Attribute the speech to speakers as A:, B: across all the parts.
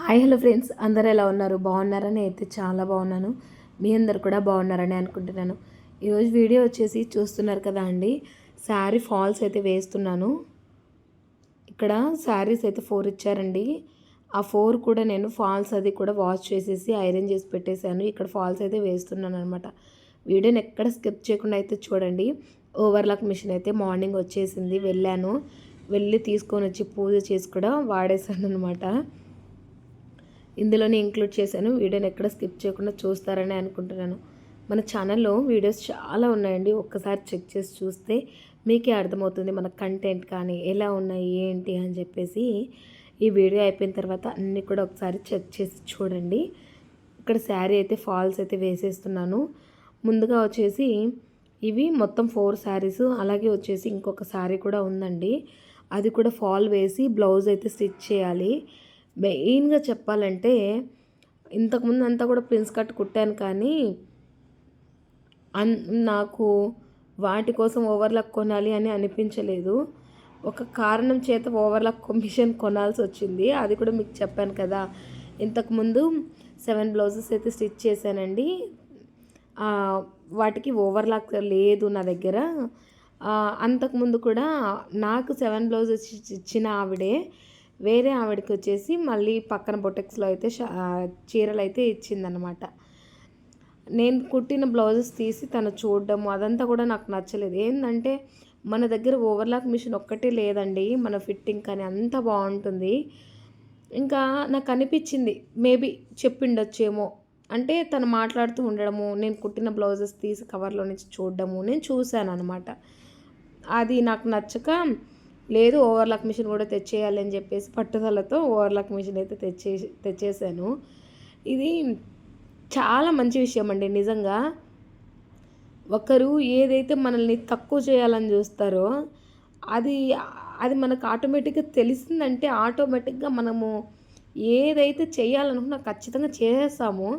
A: Hi hello friends. అందరు ఎలా ఉన్నారు? బాగున్నారని అయితే చాలా బాగున్నాను. మీ అందరు కూడా బాగున్నారని అనుకుంటున్నాను. ఈరోజు వీడియో వచ్చేసి చూస్తున్నారు కదా అండి. శారీ ఫాల్స్ అయితే వేస్తున్నాను. ఇక్కడ శారీస్ అయితే ఫోర్ ఇచ్చారండి. ఆ ఫోర్ కూడా నేను ఫాల్స్ అది కూడా వాష్ చేసేసి ఐరన్ చేసి పెట్టేశాను. ఇక్కడ ఫాల్స్ అయితే వేస్తున్నాను అనమాట వీడియోని ఎక్కడ స్కిప్ చేయకుండా అయితే చూడండి. ఓవర్లాక్ మిషన్ అయితే మార్నింగ్ వచ్చేసింది. వెళ్ళాను. వెళ్ళి తీసుకొని వచ్చి పూజ చేసి కూడా వాడేశాను అనమాట ఇందులోనే ఇంక్లూడ్ చేశాను. వీడియోని ఎక్కడ స్కిప్ చేయకుండా చూస్తారని అనుకుంటున్నాను. మన ఛానల్లో వీడియోస్ చాలా ఉన్నాయండి. ఒక్కసారి చెక్ చేసి చూస్తే మీకే అర్థమవుతుంది మన కంటెంట్ కానీ ఎలా ఉన్నాయి ఏంటి అని చెప్పేసి. ఈ వీడియో అయిపోయిన తర్వాత అన్నీ కూడా ఒకసారి చెక్ చేసి చూడండి. ఇక్కడ శారీ అయితే ఫాల్స్ అయితే వేసేస్తున్నాను. ముందుగా వచ్చేసి ఇవి మొత్తం ఫోర్ శారీస్. అలాగే వచ్చేసి ఇంకొక శారీ కూడా ఉందండి. అది కూడా ఫాల్ వేసి బ్లౌజ్ అయితే స్టిచ్ చేయాలి. మెయిన్గా చెప్పాలంటే ఇంతకుముందు అంతా కూడా ప్రిన్స్ కట్ కుట్టాను కానీ అన్ నాకు వాటి కోసం ఓవర్లాక్ కొనాలి అని అనిపించలేదు. ఒక కారణం చేత ఓవర్లాక్ మిషన్ కొనాల్సి వచ్చింది. అది కూడా మీకు చెప్పాను కదా. ఇంతకుముందు సెవెన్ బ్లౌజెస్ అయితే స్టిచ్ చేశానండి. వాటికి ఓవర్లాక్ లేదు నా దగ్గర. అంతకుముందు కూడా నాకు సెవెన్ బ్లౌజెస్ ఇచ్చిన ఆవిడే వేరే ఆవిడకి వచ్చేసి మళ్ళీ పక్కన బొటెక్స్లో అయితే చీరలు అయితే ఇచ్చిందనమాట నేను కుట్టిన బ్లౌజెస్ తీసి తను చూడడము అదంతా కూడా నాకు నచ్చలేదు. ఏంటంటే మన దగ్గర ఓవర్లాక్ మిషన్ ఒక్కటే లేదండి మన ఫిట్టింగ్ కానీ అంత బాగుంటుంది. ఇంకా నాకు అనిపించింది మేబీ చెప్పిండొచ్చేమో. అంటే తను మాట్లాడుతూ ఉండడము నేను కుట్టిన బ్లౌజెస్ తీసి కవర్లో నుంచి చూడడము నేను చూశాను అనమాట అది నాకు నచ్చక లేదు ఓవర్లాక్ మిషన్ కూడా తెచ్చేయాలి అని చెప్పేసి పట్టుదలతో ఓవర్లాక్ మిషన్ అయితే తెచ్చే తెచ్చేసాను. ఇది చాలా మంచి విషయం అండి నిజంగా. ఒకరు ఏదైతే మనల్ని తక్కువ చేయాలని చూస్తారో అది అది మనకు ఆటోమేటిక్గా తెలిసిందంటే ఆటోమేటిక్గా మనము ఏదైతే చేయాలనుకున్నా ఖచ్చితంగా చేసేస్తామో.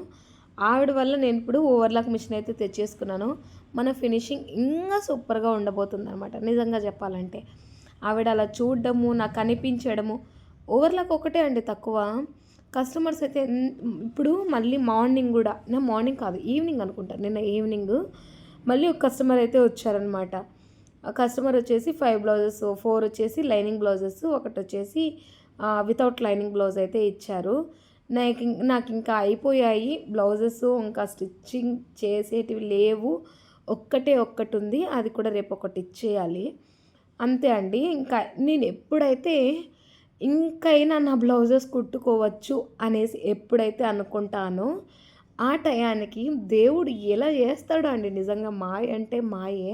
A: ఆవిడ వల్ల నేను ఇప్పుడు ఓవర్లాక్ మిషన్ అయితే తెచ్చేసుకున్నాను. మన ఫినిషింగ్ ఇంకా సూపర్గా ఉండబోతుంది అనమాట నిజంగా చెప్పాలంటే. ఆవిడ అలా చూడడము నాకు అనిపించడము. ఓవర్లాక్ ఒకటే అండి తక్కువ. కస్టమర్స్ అయితే ఇప్పుడు మళ్ళీ మార్నింగ్ కూడా నేను మార్నింగ్ కాదు ఈవినింగ్ అనుకుంటాను నిన్న ఈవినింగ్ మళ్ళీ ఒక కస్టమర్ అయితే వచ్చారనమాట. ఆ కస్టమర్ వచ్చేసి ఫైవ్ బ్లౌజెస్ ఫోర్ వచ్చేసి లైనింగ్ బ్లౌజెస్ ఒకటి వచ్చేసి వితౌట్ లైనింగ్ బ్లౌజ్ అయితే ఇచ్చారు. నాకు నాకు ఇంకా అయిపోయాయి బ్లౌజెస్ ఇంకా స్టిచ్చింగ్ చేసేటివి లేవు. ఒక్కటే ఒక్కటి ఉంది అది కూడా రేపు ఒకటి ఇచ్చేయాలి. అంతే అండి. ఇంకా నేను ఎప్పుడైతే ఇంకైనా నా బ్లౌజెస్ కుట్టుకోవచ్చు అనేసి ఎప్పుడైతే అనుకుంటానో ఆ టయానికి దేవుడు ఎలా చేస్తాడో అండి నిజంగా మాయ అంటే మాయే.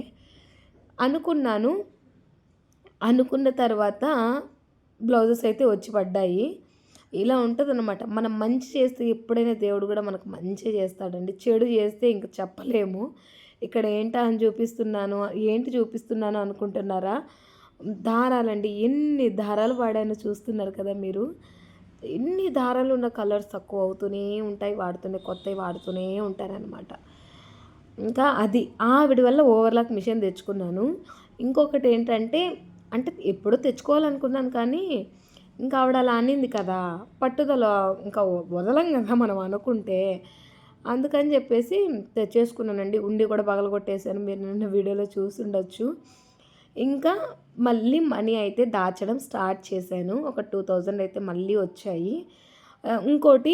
A: అనుకున్నాను. అనుకున్న తర్వాత బ్లౌజెస్ అయితే వచ్చి పడ్డాయి. ఇలా ఉంటుంది అనమాట మనం మంచి చేస్తే ఎప్పుడైనా దేవుడు కూడా మనకు మంచి చేస్తాడండి. చెడు చేస్తే ఇంక చెప్పలేము. ఇక్కడ ఏంటా అని చూపిస్తున్నాను ఏంటి చూపిస్తున్నాను అనుకుంటున్నారా? దారాలండి ఎన్ని దారాలు వాడానో చూస్తున్నారు కదా మీరు. ఎన్ని దారాలు ఉన్న కలర్స్ తక్కువ అవుతూనే ఉంటాయి వాడుతూనే కొత్తవి వాడుతూనే ఉంటారనమాట ఇంకా అది ఆవిడ వల్ల ఓవర్లాక్ మిషన్ తెచ్చుకున్నాను. ఇంకొకటి ఏంటంటే అంటే ఎప్పుడో తెచ్చుకోవాలనుకున్నాను కానీ ఇంకా ఆవిడ అలా అనింది కదా పట్టుదల ఇంకా వదలం కదా మనం అనుకుంటే. అందుకని చెప్పేసి తెచ్చేసుకున్నానండి. ఉండి కూడా పగలగొట్టేశాను. మీరు నిన్న వీడియోలో చూసుండొచ్చు. ఇంకా మళ్ళీ మనీ అయితే దాచడం స్టార్ట్ చేశాను. ఒక టూ థౌజండ్ అయితే మళ్ళీ వచ్చాయి. ఇంకోటి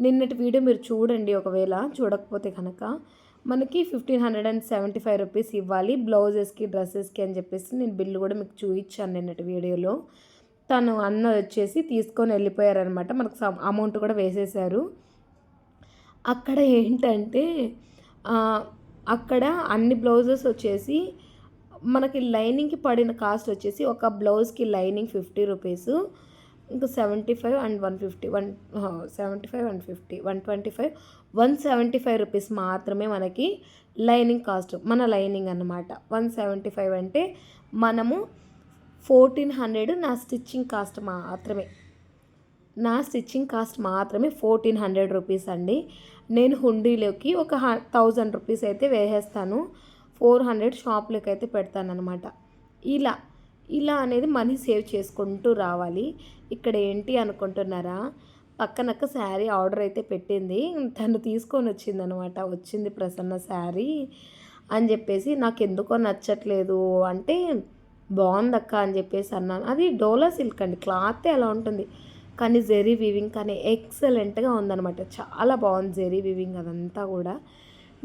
A: నిన్నటి వీడియో మీరు చూడండి ఒకవేళ. చూడకపోతే కనుక మనకి fifteen hundred and seventy five rupees ఇవ్వాలి. బ్లౌజెస్కి డ్రెస్సెస్కి అని చెప్పేసి నేను బిల్లు కూడా మీకు చూపించాను నిన్నటి వీడియోలో. తను అన్న వచ్చేసి తీసుకొని వెళ్ళిపోయారనమాట మనకు అమౌంట్ కూడా వేసేసారు అక్కడ ఏంటంటే అక్కడ అన్ని బ్లౌజెస్ వచ్చేసి మనకి లైనింగ్కి పడిన కాస్ట్ వచ్చేసి ఒక బ్లౌజ్కి లైనింగ్ ఫిఫ్టీ రూపీస్ ఇంకా seventy five and one fifty one seventy five one fifty one twenty five one seventy five rupees మాత్రమే మనకి లైనింగ్ కాస్ట్ మన లైనింగ్ అనమాట వన్ సెవెంటీ ఫైవ్ అంటే మనము ఫోర్టీన్ హండ్రెడ్ నా స్టిచ్చింగ్ కాస్ట్ మాత్రమే నా స్టిచ్చింగ్ కాస్ట్ మాత్రమే ఫోర్టీన్ హండ్రెడ్ రూపీస్ అండి. నేను హుండీలోకి ఒక థౌజండ్ రూపీస్ అయితే వేసేస్తాను. ఫోర్ హండ్రెడ్ షాప్లోకి అయితే పెడతానమాట ఇలా ఇలా అనేది మనీ సేవ్ చేసుకుంటూ రావాలి. ఇక్కడ ఏంటి అనుకుంటున్నారా? పక్కనక్క శారీ ఆర్డర్ అయితే పెట్టింది. తను తీసుకొని వచ్చిందనమాట వచ్చింది ప్రసన్న శారీ అని చెప్పేసి నాకు ఎందుకో నచ్చట్లేదు అంటే బాగుందక్క అని చెప్పేసి అన్నాను. అది డోలా సిల్క్ అండి. క్లాత్ ఎలా ఉంటుంది. కానీ జెరీ వివింగ్ కానీ ఎక్సలెంట్గా ఉందనమాట చాలా బాగుంది జెరీ వివింగ్ అదంతా కూడా.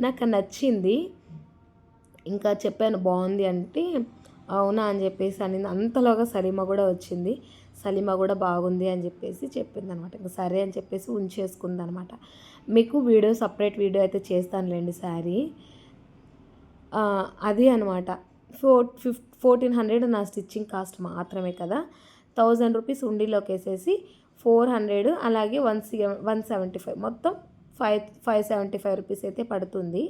A: నాకు నచ్చింది. ఇంకా చెప్పాను బాగుంది అంటే అవునా అని చెప్పేసి అని అంతలోగా సలీమా కూడా వచ్చింది. సలీమా కూడా బాగుంది అని చెప్పేసి చెప్పింది అనమాట ఇంకా సరే అని చెప్పేసి ఉంచేసుకుంది అనమాట మీకు వీడియో సపరేట్ వీడియో అయితే చేస్తానులేండి శారీ. అది అనమాట ఫోర్ ఫిఫ్ ఫోర్టీన్ హండ్రెడ్ నా స్టిచ్చింగ్ కాస్ట్ మాత్రమే కదా. థౌజండ్ రూపీస్ ఉండిలోకి వేసేసి ఫోర్ హండ్రెడ్ అలాగే one C one seventy five. మొత్తం five five seventy five rupees అయితే పడుతుంది.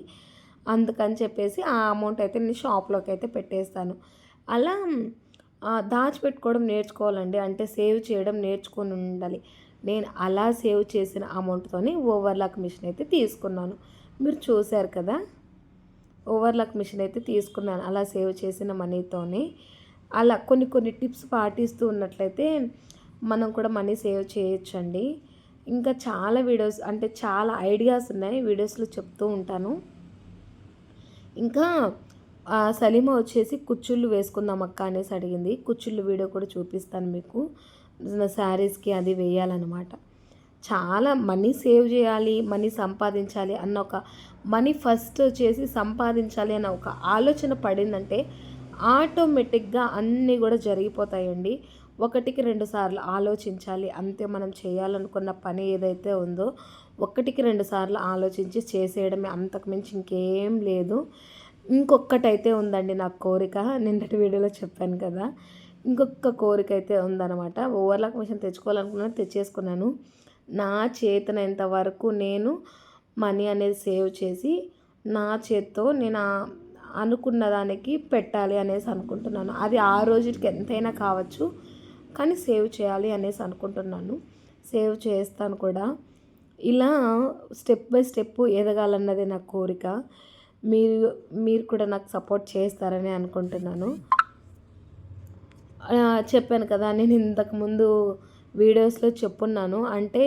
A: అందుకని చెప్పేసి ఆ అమౌంట్ అయితే నేను షాప్లోకి అయితే పెట్టేస్తాను. అలా దాచిపెట్టుకోవడం నేర్చుకోవాలండి. అంటే సేవ్ చేయడం నేర్చుకొని ఉండాలి. నేను అలా సేవ్ చేసిన అమౌంట్తోని ఓవర్లాక్ మిషన్ అయితే తీసుకున్నాను. మీరు చూశారు కదా? ఓవర్లాక్ మిషన్ అయితే తీసుకున్నాను. అలా సేవ్ చేసిన మనీతోనే. అలా కొన్ని కొన్ని టిప్స్ పాటిస్తూ ఉన్నట్లయితే మనం కూడా మనీ సేవ్ చేయొచ్చండి. ఇంకా చాలా వీడియోస్ అంటే చాలా ఐడియాస్ ఉన్నాయి. వీడియోస్లో చెప్తూ ఉంటాను. ఇంకా సలీమ వచ్చేసి కుచ్చుళ్ళు వేసుకుందాం అక్క అనేసి అడిగింది. కుచ్చుళ్ళు వీడియో కూడా చూపిస్తాను మీకు. శారీస్కి అది వేయాలన్నమాట. చాలా మనీ సేవ్ చేయాలి మనీ సంపాదించాలి అన్న ఒక మనీ ఫస్ట్ వచ్చేసి సంపాదించాలి అన్న ఒక ఆలోచన పడిందంటే ఆటోమేటిక్గా అన్నీ కూడా జరిగిపోతాయండి. ఒకటికి రెండు సార్లు ఆలోచించాలి. అంతే మనం చేయాలనుకున్న పని ఏదైతే ఉందో ఒకటికి రెండు సార్లు ఆలోచించి చేసేయడమే. అంతకుమించి ఇంకేం లేదు. ఇంకొకటైతే ఉందండి నా కోరిక. నిన్నటి వీడియోలో చెప్పాను కదా. ఇంకొక కోరిక అయితే ఉందన్నమాట ఓవర్లాక్ మిషన్ తెచ్చుకోవాలనుకున్నాను తెచ్చేసుకున్నాను. నా చేతనంత వరకు నేను మనీ అనేది సేవ్ చేసి నా చేత్తో నేను అనుకున్న దానికి పెట్టాలి అనేసి అనుకుంటున్నాను. అది ఆ రోజుకి ఎంతైనా కావచ్చు. కానీ సేవ్ చేయాలి అనేసి అనుకుంటున్నాను. సేవ్ చేస్తాను కూడా. ఇలా స్టెప్ బై స్టెప్ ఎదగాలన్నది నా కోరిక. మీరు మీరు కూడా నాకు సపోర్ట్ చేస్తారని అనుకుంటున్నాను. చెప్పాను కదా నేను ఇంతకుముందు వీడియోస్లో చెప్పున్నాను. అంటే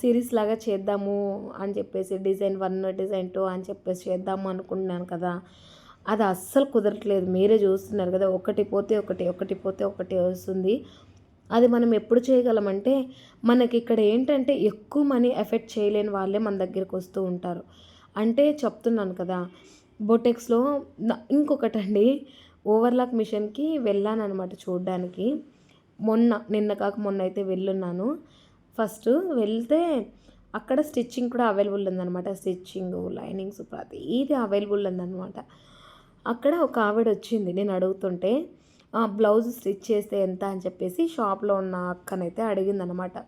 A: సిరీస్ లాగా చేద్దాము అని చెప్పేసి డిజైన్ వన్ డిజైన్ టూ అని చెప్పేసి చేద్దాము అనుకుంటున్నాను కదా. అది అస్సలు కుదరట్లేదు. మీరే చూస్తున్నారు కదా ఒకటి పోతే ఒకటి ఒకటి పోతే ఒకటి వస్తుంది. అది మనం ఎప్పుడు చేయగలమంటే మనకి ఇక్కడ ఏంటంటే ఎక్కువ మనీ ఎఫెక్ట్ చేయలేని వాళ్ళే మన దగ్గరికి వస్తూ ఉంటారు. అంటే చెప్తున్నాను కదా బొటెక్స్లో ఇంకొకటండి ఓవర్లాక్ మిషన్కి వెళ్ళాను అనమాట చూడడానికి. మొన్న నిన్న కాక మొన్న అయితే వెళ్ళున్నాను. ఫస్ట్ వెళ్తే అక్కడ స్టిచ్చింగ్ కూడా అవైలబుల్ ఉందన్నమాట. స్టిచ్చింగ్ లైనింగ్స్ ప్రతిదీ అవైలబుల్ ఉందన్నమాట. అక్కడ ఒక ఆవిడ వచ్చింది. నేను అడుగుతుంటే బ్లౌజ్ స్టిచ్ చేస్తే ఎంత? అని చెప్పేసి షాప్లో ఉన్న అక్కనైతే అడిగిందనమాట.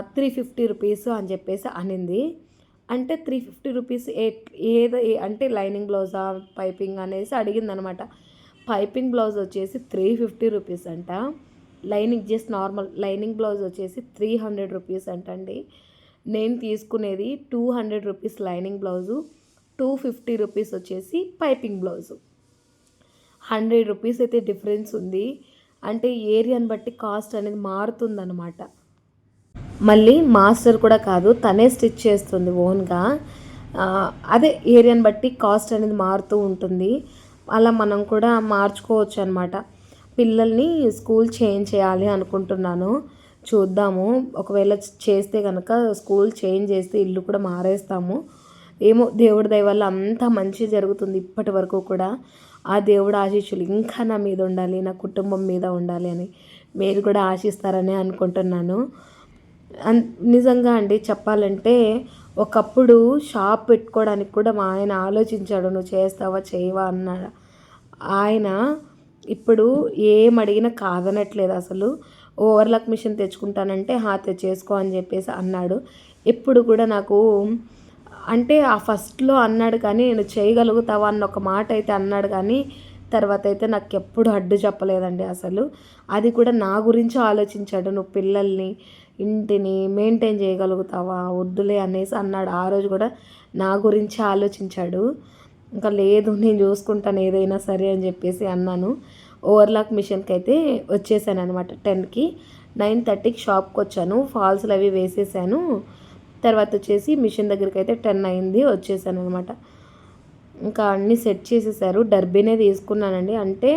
A: త్రీ ఫిఫ్టీ రూపీస్ అని చెప్పేసి అనింది. అంటే త్రీ ఫిఫ్టీ రూపీస్ ఏ ఏదో అంటే లైనింగ్ బ్లౌజా పైపింగ్ అనేసి అడిగిందనమాట. పైపింగ్ బ్లౌజ్ వచ్చేసి త్రీ ఫిఫ్టీ రూపీస్ అంట. Lining just normal lining blouse వచ్చేసి త్రీ హండ్రెడ్ రూపీస్ అంటండి. నేను తీసుకునేది two hundred rupees lining blouse. Two fifty rupees వచ్చేసి పైపింగ్ బ్లౌజు. హండ్రెడ్ రూపీస్ అయితే డిఫరెన్స్ ఉంది. అంటే ఏరియాని బట్టి కాస్ట్ అనేది మారుతుందన్నమాట. మళ్ళీ మాస్టర్ కూడా కాదు తనే స్టిచ్ చేస్తుంది ఓన్గా. అదే ఏరియాని బట్టి కాస్ట్ అనేది మారుతూ ఉంటుంది. అలా మనం కూడా మార్చుకోవచ్చు అనమాట పిల్లల్ని స్కూల్ చేంజ్ చేయాలి అనుకుంటున్నాను. చూద్దాము. ఒకవేళ చేస్తే కనుక స్కూల్ చేంజ్ చేస్తే ఇల్లు కూడా మారేస్తాము. ఏమో దేవుడి దయ వల్ల అంతా మంచి జరుగుతుంది ఇప్పటి వరకు కూడా. ఆ దేవుడు ఆశీస్సులు ఇంకా నా మీద ఉండాలి నా కుటుంబం మీద ఉండాలి అని మీరు కూడా ఆశిస్తారని అనుకుంటున్నాను. నిజంగా అండి చెప్పాలంటే ఒకప్పుడు షాప్ పెట్టుకోవడానికి కూడా మా ఆయన ఆలోచించాడు నువ్వు చేస్తావా చేయవా అన్నాడు ఆయన ఇప్పుడు ఏం అడిగినా కాదనట్లేదు అసలు. ఓవర్లాక్ మిషన్ తెచ్చుకుంటానంటే హా తెచ్చేసుకో అని చెప్పేసి అన్నాడు. ఎప్పుడు కూడా నాకు అంటే ఆ ఫస్ట్లో అన్నాడు కానీ నేను చేయగలుగుతావా అన్న ఒక మాట అయితే అన్నాడు కానీ తర్వాత అయితే నాకు ఎప్పుడు అడ్డు చెప్పలేదండి అసలు. అది కూడా నా గురించి ఆలోచించాడు నువ్వు పిల్లల్ని ఇంటిని మెయింటైన్ చేయగలుగుతావా? వద్దులే అనేసి అన్నాడు. ఆ రోజు కూడా నా గురించి ఆలోచించాడు. ఇంకా లేదు నేను చూసుకుంటాను ఏదైనా సరే అని చెప్పేసి అన్నాను. ఓవర్లాక్ మిషన్కి అయితే వచ్చేసాను అనమాట టెన్కి. నైన్ థర్టీకి షాప్కి వచ్చాను ఫాల్స్లు అవి వేసేసాను. తర్వాత వచ్చేసి మిషన్ దగ్గరికి అయితే టెన్ అయింది వచ్చేసాను అనమాట ఇంకా అన్నీ సెట్ చేసేసారు. డర్బీనే తీసుకున్నానండి. అంటే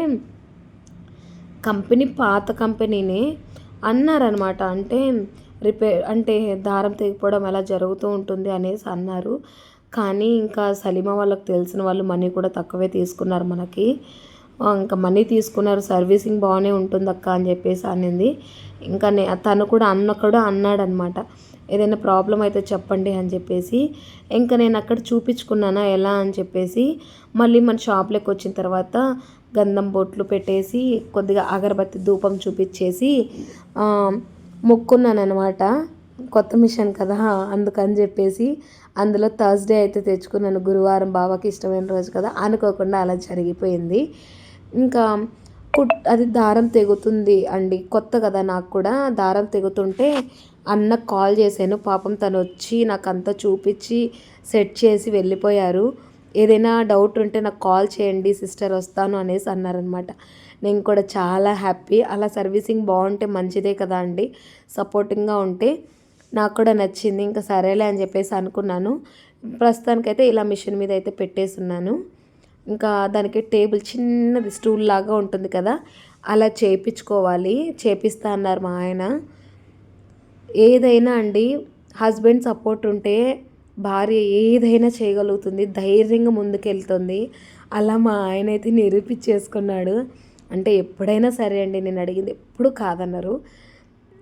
A: కంపెనీ పాత కంపెనీనే అన్నారనమాట అంటే రిపేర్ అంటే దారం తెగిపోవడం అలా జరుగుతూ ఉంటుంది అనేసి అన్నారు. కానీ ఇంకా సలీమా వాళ్ళకి తెలిసిన వాళ్ళు మనీ కూడా తక్కువే తీసుకున్నారు మనకి. ఇంకా మనీ తీసుకున్నారు. సర్వీసింగ్ బాగానే ఉంటుంది అక్క అని చెప్పేసి అనింది. ఇంకా నే తను కూడా అన్న కూడా అన్నాడనమాట ఏదైనా ప్రాబ్లం అయితే చెప్పండి అని చెప్పేసి ఇంకా నేను అక్కడ చూపించుకున్నానా? ఎలా? అని చెప్పేసి మళ్ళీ మన షాప్లోకి వచ్చిన తర్వాత గంధం బొట్లు పెట్టేసి కొద్దిగా అగరబత్తి ధూపం చూపించేసి మొక్కున్నాను అనమాట కొత్త మిషన్ కదా అందుకని చెప్పేసి అందులో థర్స్డే అయితే తెచ్చుకున్నాను. గురువారం బాబాకి ఇష్టమైన రోజు కదా అనుకోకుండా అలా జరిగిపోయింది. ఇంకా కుట్ అది దారం తెగుతుంది అండి. కొత్త కదా నాకు కూడా. దారం తెగుతుంటే అన్న కాల్ చేశాను. పాపం తను వచ్చి నాకు అంతా చూపించి సెట్ చేసి వెళ్ళిపోయారు. ఏదైనా డౌట్ ఉంటే నాకు కాల్ చేయండి సిస్టర్ వస్తాను అనేసి అన్నారనమాట నేను కూడా చాలా హ్యాపీ. అలా సర్వీసింగ్ బాగుంటే మంచిదే కదా అండి. సపోర్టింగ్గా ఉంటే నాకు కూడా నచ్చింది. ఇంకా సరేలే అని చెప్పేసి అనుకున్నాను. ప్రస్తుతానికైతే ఇలా మిషన్ మీద అయితే పెట్టేస్తున్నాను ఇంకా దానికి టేబుల్ చిన్నది స్టూల్ లాగా ఉంటుంది కదా అలా చేయించుకోవాలి చేపిస్తా అన్నారు మా ఆయన. ఏదైనా అండి హస్బెండ్ సపోర్ట్ ఉంటే భార్య ఏదైనా చేయగలుగుతుంది ధైర్యంగా ముందుకెళ్తుంది. అలా మా ఆయన అయితే నిరూపించేసుకున్నాడు. అంటే ఎప్పుడైనా సరే అండి నేను అడిగింది ఎప్పుడు కాదన్నారు.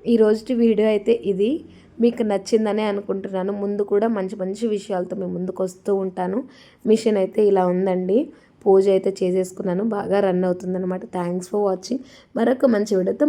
A: ఈ రోజుటి వీడియో అయితే ఇది. మీకు నచ్చిందనే అనుకుంటున్నాను. ముందు కూడా మంచి మంచి విషయాలతో మేము ముందుకు వస్తూ ఉంటాను. మిషన్ అయితే ఇలా ఉందండి. పూజ అయితే చేసేసుకున్నాను. బాగా రన్ అవుతుందన్నమాట. థ్యాంక్స్ ఫర్ వాచింగ్ మరొక మంచి వీడియోతో